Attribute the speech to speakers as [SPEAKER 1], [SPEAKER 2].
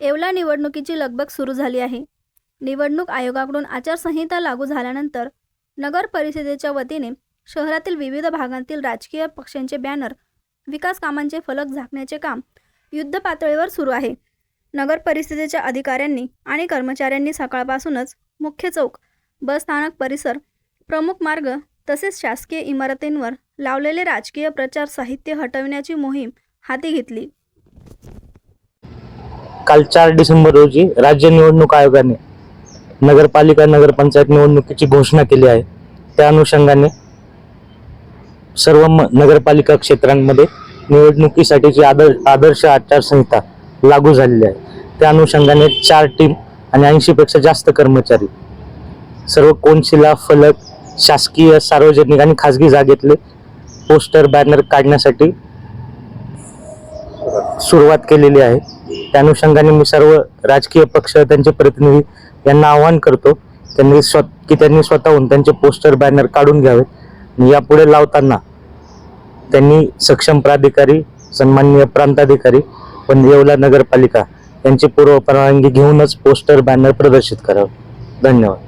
[SPEAKER 1] येवला निवडणुकीची लगबग सुरू झाली आहे. निवडणूक आयोगाकडून आचारसंहिता लागू झाल्यानंतर नगर परिषदेच्या वतीने शहरातील विविध भागांतील राजकीय पक्षांचे बॅनर विकास कामांचे फलक झाकण्याचे काम युद्ध पातळीवर सुरू आहे. नगर परिषदेच्या अधिकाऱ्यांनी आणि कर्मचाऱ्यांनी सकाळपासूनच मुख्य चौक बस स्थानक परिसर प्रमुख मार्ग तसेच शासकीय इमारतींवर लावलेले राजकीय प्रचार साहित्य हटविण्याची मोहीम हाती घेतली.
[SPEAKER 2] काल चार डिसेंबर रोजी राज्य निवडणूक आयोगाने नगरपालिका नगरपंचायत निवडणुकीची घोषणा केली आहे. त्या अनुषंगाने सर्व म- नगरपालिका क्षेत्रांमध्ये निवडणुकीसाठीची आदर आदर्श आचारसंहिता लागू झालेली आहे. त्या अनुषंगाने चार टीम आणि ऐंशीपेक्षा जास्त कर्मचारी सर्व कोनशिला फलक शासकीय सार्वजनिक आणि खाजगी जागेतले पोस्टर बॅनर काढण्यासाठी सुरुवात केलेली आहे. त्या अनुषंगाने मी सर्व राजकीय पक्ष त्यांचे प्रतिनिधी यांना आवाहन करतो त्यांनी स्व की त्यांनी स्वतःहून त्यांचे पोस्टर बॅनर काढून घ्यावे. आणि यापुढे लावताना त्यांनी सक्षम प्राधिकारी सन्माननीय प्रांताधिकारी पण येवला नगरपालिका यांची पूर्व परवानगी घेऊनच पोस्टर बॅनर प्रदर्शित करावे. धन्यवाद.